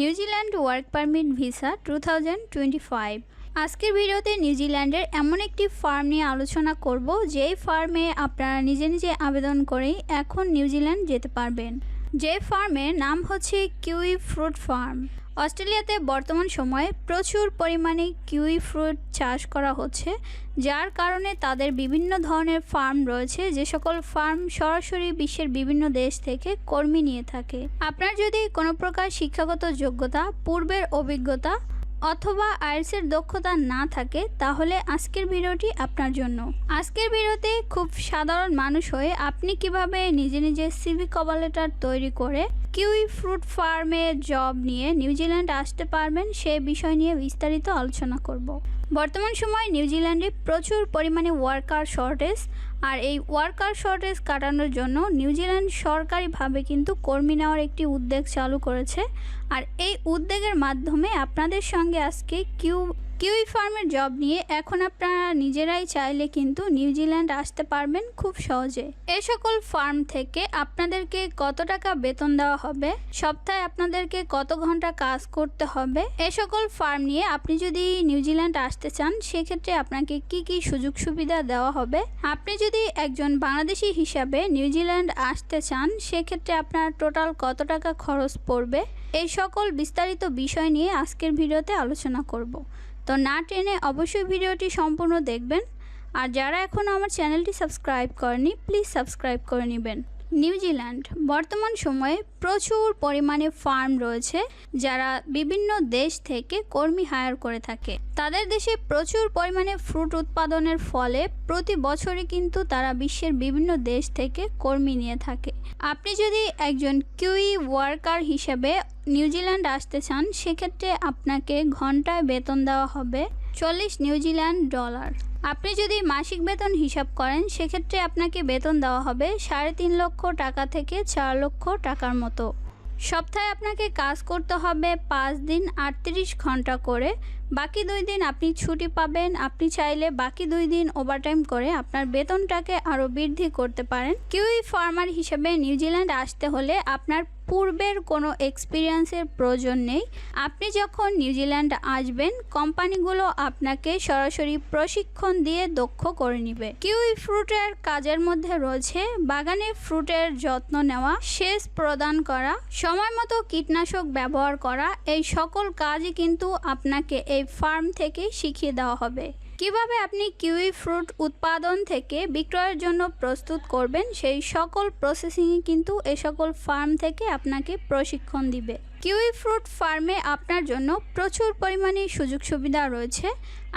New Zealand work permit visa to আজকের ভিডিওতে নিউজিল্যান্ডের এমন একটি ফার্ম নিয়ে আলোচনা করব, যেই ফার্মে আপনারা নিজে নিজে আবেদন করেই এখন নিউজিল্যান্ড যেতে পারবেন। যে ফার্মের নাম হচ্ছে কিউই ফ্রুট ফার্ম অস্ট্রেলিয়াতে বর্তমান সময়ে প্রচুর পরিমাণে কিউই ফ্রুট চাষ করা হচ্ছে, যার কারণে তাদের বিভিন্ন ধরনের ফার্ম রয়েছে, যে সকল ফার্ম সরাসরি বিশ্বের বিভিন্ন দেশ থেকে কর্মী নিয়ে থাকে। আপনার যদি কোনো প্রকার শিক্ষাগত যোগ্যতা, পূর্বের অভিজ্ঞতা অথবা আইএলসের দক্ষতা না থাকে, তাহলে আজকের ভিডিওটি আপনার জন্য। আজকের ভিডিওতে খুব সাধারণ মানুষ হয়ে আপনি কীভাবে নিজে নিজে সিভি কভার লেটার তৈরি করে কিউই ফ্রুট ফার্মে জব নিয়ে নিউজিল্যান্ড আসতে পারবেন, সে বিষয় নিয়ে বিস্তারিত আলোচনা করব। বর্তমান সময়ে নিউজিল্যান্ডে প্রচুর পরিমাণে ওয়ার্কার শর্টেজ, আর এই ওয়ার্কার শর্টেজ কাটানোর জন্য নিউজিল্যান্ড সরকারিভাবে কিন্তু কর্মী নেওয়ার একটি উদ্যোগ চালু করেছে। আর এই উদ্যোগের মাধ্যমে আপনাদের সঙ্গে আজকে কিউ কিউই ফার্মের জব নিয়ে এখন আপনারা নিজেরাই চাইলে কিন্তু নিউজিল্যান্ড আসতে পারবেন খুব সহজে। এই সকল ফার্ম থেকে আপনাদেরকে কত টাকা বেতন দেওয়া হবে, সপ্তাহে আপনাদেরকে কত ঘণ্টা কাজ করতে হবে এই সকল ফার্ম নিয়ে আপনি যদি নিউজিল্যান্ড আসতে চান, সেক্ষেত্রে আপনাকে কি কি সুযোগ সুবিধা দেওয়া হবে? আপনি যদি একজন বাংলাদেশি হিসাবে নিউজিল্যান্ড আসতে চান, সেক্ষেত্রে আপনার টোটাল কত টাকা খরচ পড়বে? এই সকল বিস্তারিত বিষয় নিয়ে আজকের ভিডিওতে আলোচনা করব। তো না টেনে অবশ্যই ভিডিওটি সম্পূর্ণ দেখবেন। আর যারা এখনও আমার চ্যানেলটি সাবস্ক্রাইব করেনি, প্লিজ সাবস্ক্রাইব করে নেবেন। নিউজিল্যান্ড বর্তমান সময়ে প্রচুর পরিমাণে ফার্ম রয়েছে যারা বিভিন্ন দেশ থেকে কর্মী হায়ার করে থাকে। তাদের দেশে প্রচুর পরিমাণে ফ্রুট উৎপাদনের ফলে প্রতি বছরই কিন্তু তারা বিশ্বের বিভিন্ন দেশ থেকে কর্মী নিয়ে থাকে। আপনি যদি একজন কিউই ওয়ার্কার হিসেবে নিউজিল্যান্ড আসতে চান, সেক্ষেত্রে আপনাকে ঘন্টায় বেতন দেওয়া হবে চল্লিশ নিউজিল্যান্ড ডলার। আপনি যদি মাসিক বেতন হিসাব করেন, সেক্ষেত্রে আপনাকে বেতন দেওয়া হবে সাড়ে তিন লক্ষ টাকা থেকে চার লক্ষ টাকার মতো। সপ্তাহে আপনাকে কাজ করতে হবে পাঁচ দিন আটত্রিশ ঘণ্টা করে। বাকি দুই দিন আপনি ছুটি পাবেন। আপনি চাইলে বাকি দুই দিন ওভারটাইম করে আপনার বেতনটাকে আরও বৃদ্ধি করতে পারেন। কিউই ফার্মার হিসেবে নিউজিল্যান্ড আসতে হলে আপনার পূর্বের কোনো এক্সপিরিয়েন্সের প্রয়োজন নেই। আপনি যখন নিউজিল্যান্ড আসবেন, কোম্পানিগুলো আপনাকে সরাসরি প্রশিক্ষণ দিয়ে দক্ষ করে নেবে। কিউই ফ্রুটের কাজের মধ্যে রয়েছে, বাগানে ফ্রুটের যত্ন নেওয়া, সেচ প্রদান করা, সময় মতো কীটনাশক ব্যবহার করা, এই সকল কাজই কিন্তু আপনাকে এই ফার্ম থেকে শিখিয়ে দেওয়া হবে। কীভাবে আপনি কিউই ফ্রুট উৎপাদন থেকে বিক্রয়ের জন্য প্রস্তুত করবেন? সেই সকল প্রসেসিংয়ে কিন্তু এ সকল ফার্ম থেকে আপনাকে প্রশিক্ষণ দিবে। কিউই ফ্রুট ফার্মে আপনার জন্য প্রচুর পরিমাণে সুযোগ সুবিধা রয়েছে।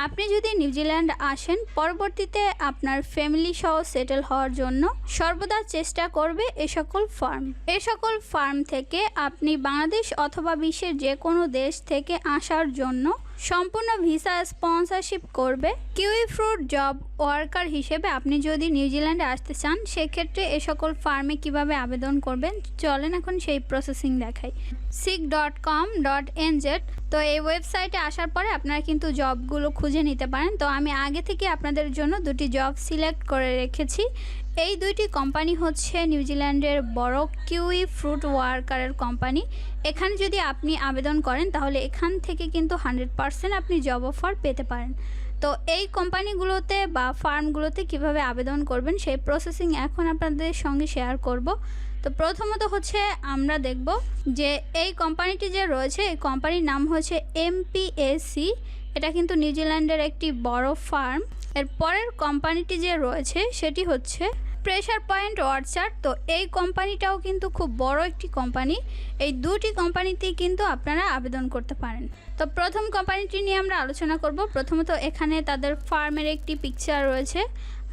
আপনি যদি নিউজিল্যান্ড আসেন, পরবর্তীতে আপনার ফ্যামিলি সহ সেটেল হওয়ার জন্য সর্বদা চেষ্টা করবে এ সকল ফার্ম। এ সকল ফার্ম থেকে আপনি বাংলাদেশ অথবা বিশ্বের যে কোনো দেশ থেকে আসার জন্য সম্পূর্ণ ভিসা স্পন্সরশিপ করবে। কিউই ফ্রুট জব ওয়ার্কার হিসেবে আপনি যদি নিউজিল্যান্ডে আসতে চান, সেক্ষেত্রে এ সকল ফার্মে কীভাবে আবেদন করবেন, চলেন এখন সেই প্রসেসিং দেখাই। Seek dot com dot NZ তো এই ওয়েবসাইটে আসার পরে আপনারা কিন্তু জবগুলো খুঁজে নিতে পারেন। তো আমি আগে থেকে আপনাদের জন্য দুটি জব সিলেক্ট করে রেখেছি। এই দুইটি কোম্পানি হচ্ছে নিউজিল্যান্ডের বড় কিউই ফ্রুট ওয়ার্কারের কোম্পানি এখানে যদি আপনি আবেদন করেন, তাহলে এখান থেকে কিন্তু হান্ড্রেড পারসেন্ট আপনি জব অফার পেতে পারেন। তো এই কোম্পানিগুলোতে বা ফার্মগুলোতে কীভাবে আবেদন করবেন সেই প্রসেসিং এখন আপনাদের সঙ্গে শেয়ার করব। তো প্রথমত হচ্ছে আমরা দেখব যে এই কোম্পানিটি যে রয়েছে, এই কোম্পানির নাম হচ্ছে এমপিএসি এটা কিন্তু নিউজিল্যান্ডের একটি বড় ফার্ম। এর পরের কোম্পানিটি যে রয়েছে, সেটি হচ্ছে প্রেশার পয়েন্ট ওয়ার্চার তো এই কোম্পানিটাও কিন্তু খুব বড় একটি কোম্পানি এই দুটি কোম্পানিতেই কিন্তু আপনারা আবেদন করতে পারেন। তো প্রথম কোম্পানিটি নিয়ে আমরা আলোচনা করব। প্রথমত এখানে তাদের ফার্মের একটি পিকচার রয়েছে।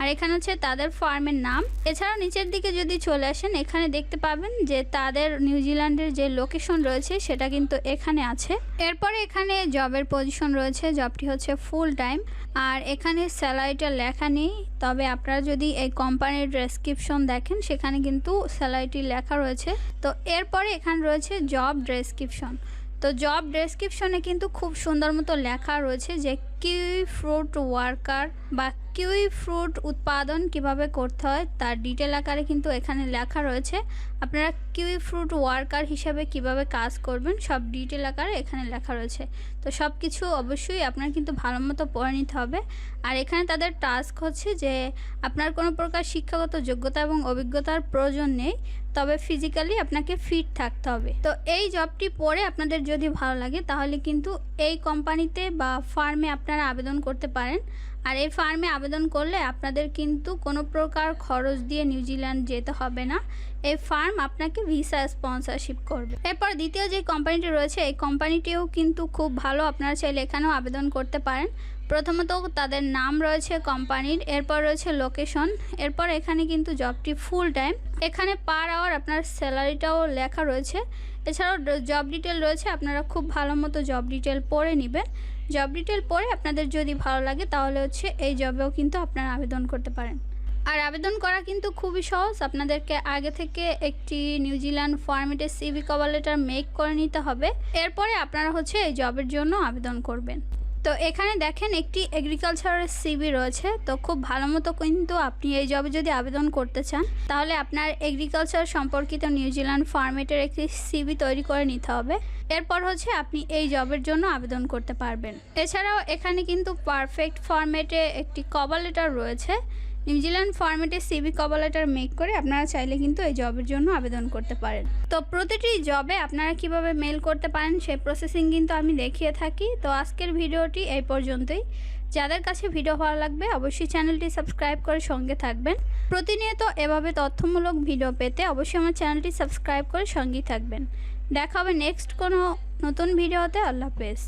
আর এখানে হচ্ছে তাদের ফার্মের নাম। এছাড়াও নিচের দিকে যদি চলে আসেন, এখানে দেখতে পাবেন যে তাদের নিউজিল্যান্ডের যে লোকেশন রয়েছে, সেটা কিন্তু এখানে আছে। এরপরে এখানে জবের পজিশন রয়েছে, জবটি হচ্ছে ফুল টাইম আর এখানে স্যালারিটা লেখা নেই, তবে আপনারা যদি এই কোম্পানির ডেসক্রিপশন দেখেন, সেখানে কিন্তু স্যালারিটি লেখা রয়েছে। তো এরপরে এখানে রয়েছে জব ডেসক্রিপশন তো জব ডেসক্রিপশনে কিন্তু খুব সুন্দর মতো লেখা রয়েছে যে, কি ফ্রুট ওয়ার্কার বা কিউই ফ্রুট উৎপাদন কীভাবে করতে হয় তার ডিটেল আকারে কিন্তু এখানে লেখা রয়েছে। আপনারা কিউই ফ্রুট ওয়ার্কার হিসাবে কীভাবে কাজ করবেন, সব ডিটেল আকারে এখানে লেখা রয়েছে। তো সব কিছু অবশ্যই আপনার কিন্তু ভালো মতো পড়ে নিতে হবে। আর এখানে তাদের টাস্ক হচ্ছে যে, আপনার কোনো প্রকার শিক্ষাগত যোগ্যতা এবং অভিজ্ঞতার প্রয়োজন নেই, তবে ফিজিক্যালি আপনাকে ফিট থাকতে হবে। তো এই জবটি পড়ে আপনাদের যদি ভালো লাগে, তাহলে কিন্তু এই কোম্পানিতে বা ফার্মে আপনারা আবেদন করতে পারেন। আর এই ফার্মে আবেদন করলে আপনাদের কিন্তু কোনো প্রকার খরচ দিয়ে নিউজিল্যান্ড যেতে হবে না। এই ফার্ম আপনাকে ভিসা স্পন্সরশিপ করবে। এরপর দ্বিতীয় যে কোম্পানিটি রয়েছে, এই কোম্পানিটিও কিন্তু খুব ভালো, আপনারা চাইলে এখানেও আবেদন করতে পারেন। প্রথমত তাদের নাম রয়েছে কোম্পানির এরপর রয়েছে লোকেশন এরপর এখানে কিন্তু জবটি ফুল টাইম এখানে পার আওয়ার আপনার স্যালারিটাও লেখা রয়েছে। এছাড়াও জব ডিটেল রয়েছে, আপনারা খুব ভালো মতো জব ডিটেল পড়ে নেবেন। জব ডিটেল পড়ে আপনাদের যদি ভালো লাগে, তাহলে হচ্ছে এই জবেও কিন্তু আপনারা আবেদন করতে পারেন। আর আবেদন করা কিন্তু খুবই সহজ। আপনাদেরকে আগে থেকে একটি New Zealand Zealand CV cover letter make করে নিতে হবে। এরপরে আপনারা হচ্ছে এই জবের জন্য আবেদন করবেন। তো এখানে দেখেন একটি এগ্রিকালচারের সিবি রয়েছে। তো খুব ভালো মতো কিন্তু আপনি এই জবে যদি আবেদন করতে চান, তাহলে আপনার এগ্রিকালচার সম্পর্কিত নিউজিল্যান্ড ফার্মেটের একটি সিবি তৈরি করে নিতে হবে। এরপর হচ্ছে আপনি এই জবের জন্য আবেদন করতে পারবেন। এছাড়াও এখানে কিন্তু পারফেক্ট ফরম্যাটে একটি কভার লেটার রয়েছে। New Zealand Zealand CV cover letter make করে আপনারা চাইলে কিন্তু এই জবের জন্য আবেদন করতে পারেন। তো প্রতিটি জবে আপনারা কীভাবে মেল করতে পারেন সেই প্রসেসিং কিন্তু আমি দেখিয়ে থাকি। তো আজকের ভিডিওটি এই পর্যন্তই। যাদের কাছে ভিডিও ভালো লাগবে অবশ্যই চ্যানেলটি সাবস্ক্রাইব করে সঙ্গে থাকবেন। প্রতিনিয়ত এভাবে তথ্যমূলক ভিডিও পেতে অবশ্যই আমার চ্যানেলটি সাবস্ক্রাইব করে সঙ্গেই থাকবেন। দেখা হবে নেক্সট কোনো নতুন ভিডিওতে। আল্লাহ হাফেজ।